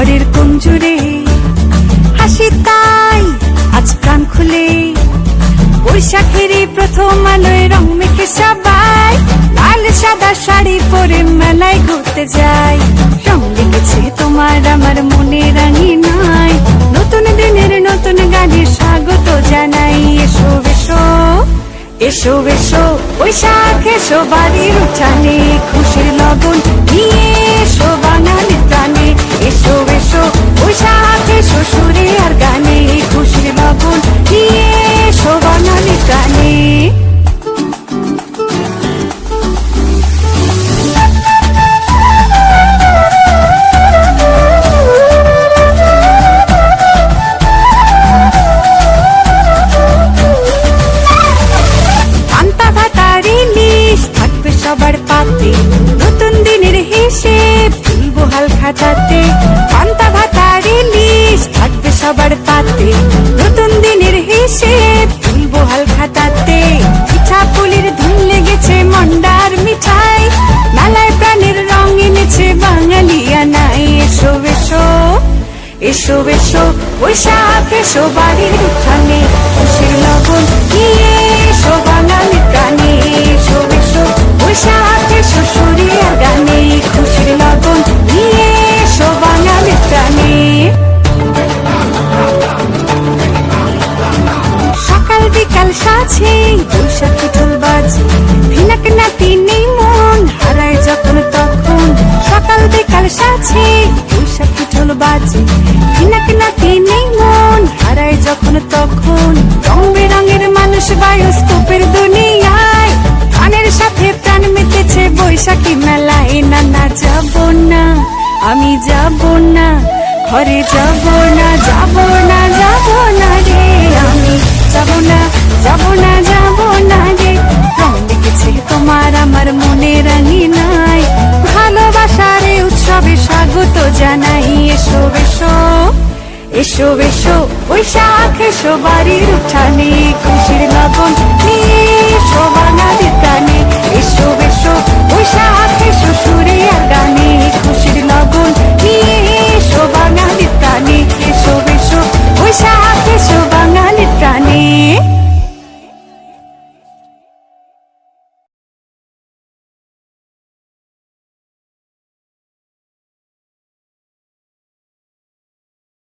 ঘরের কঞ্জুরে হাসি তাই আজ প্রাণ খুলে। বৈশাখের প্রথম আলোয় রং মেখে সবাই লাল সাদা শাড়ি পরে মেলায় ঘুরতে যায়। রং লেগেছে তোমার আমার মনে রাঙি নাই। নতুন দিনের নতুন গানে স্বাগত জানাই। এসো এসো এসো এসো, বৈশাখ, এসো বাড়ির উঠানে। খুশির লগন নিয়ে সবার পাতে, নতুন দিনের হিসেব তুলবো হাল খাতাতে পিঠা পুলির ধুন লেগেছে মন্ডার মিঠাই, মেলায় প্রাণের রং এনেছে বাঙালিয়ানাই এসো এসো এসো এসো, বৈশাখ এসো বাড়ির উঠানে। বিকাল সাছে বৈশাখী ঢোল বাজে। ভিনাক নাতি নেই মন হারায় যখন তখন। সকাল বিকাল সাছে বৈশাখী ঢোল বাজে। ভিনাক নাতি নেই মন হারায় যখন তখন। রং বেরঙের মানুষ বায়োস্কোপের দুনিয়ায়। গানের সাথে প্রাণ মেতেছে বৈশাখী মেলায়। না না, যাব না, আমি যাব না, ঘরে যাব না যাব না যাব না রে, আমি যাব না। যাব না যাব না রে। রং তোমার আমার মনে রানী নাই। ভালোবাসার উৎসবে স্বাগত জানাই। এসো এসো এসো এসো ওই শাখ এসো বাড়ির উঠানে। খুশির লগন নিয়ে এসো বাঙালি